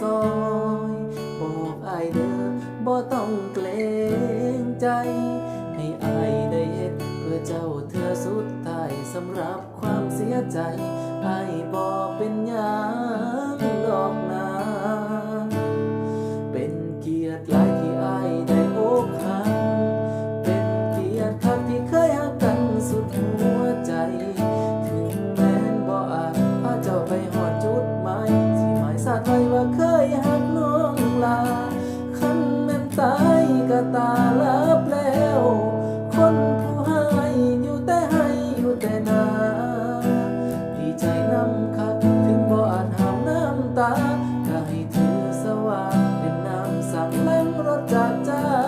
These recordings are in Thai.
ซอยบอกอายเด้อบ่ต้องเกรงใจ ให้อายได้เฮ็ดเพื่อเจ้าเธอสุดท้ายสำหรับความเสียใจอายบอก da da da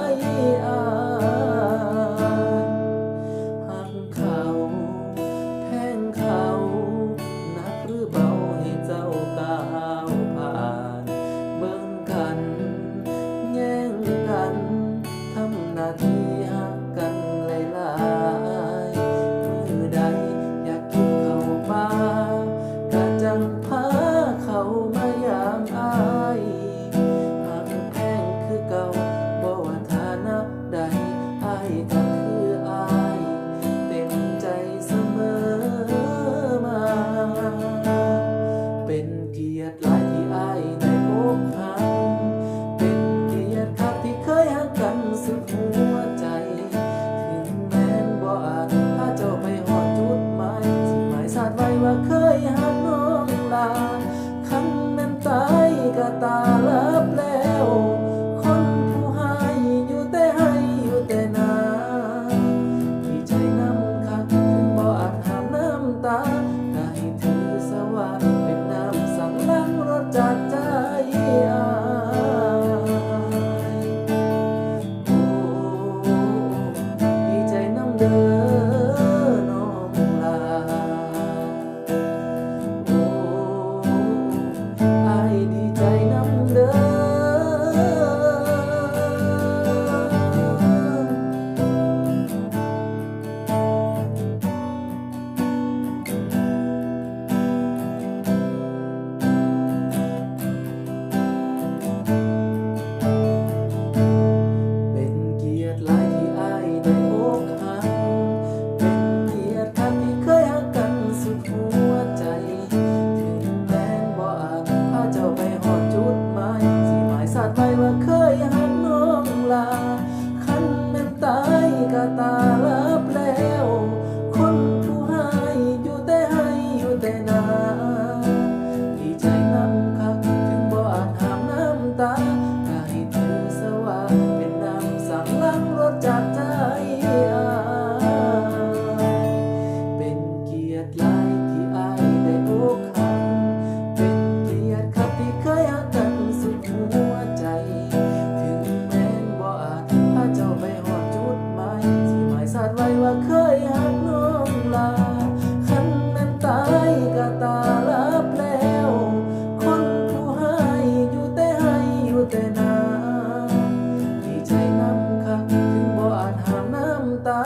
ตา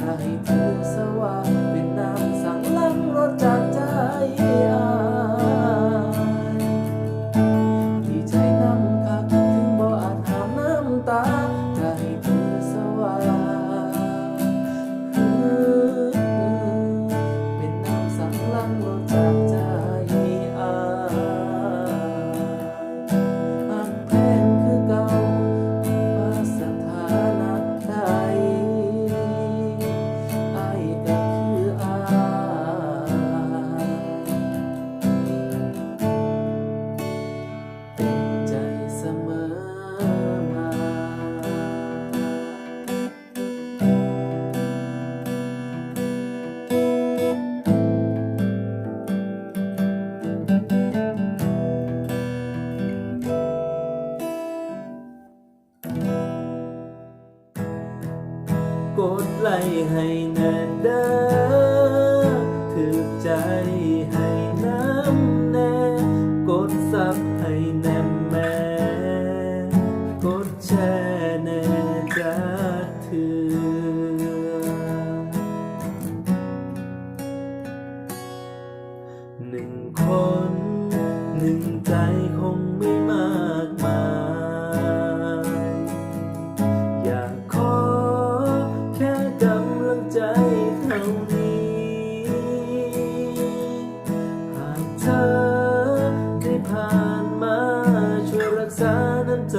ถ้าให้เธอสว่างเป็นน้ำสั่งล้างรถจากใจที่ใจน้ำคักถึงบ่อาจหามน้ำตา ดไล่ให้แน่เด้อถือใจให้น้ำแน่ กดซับให้แน่แม่ กดแช่แน่ เธอได้ผ่านมาช่วยรักษาน้ำใจ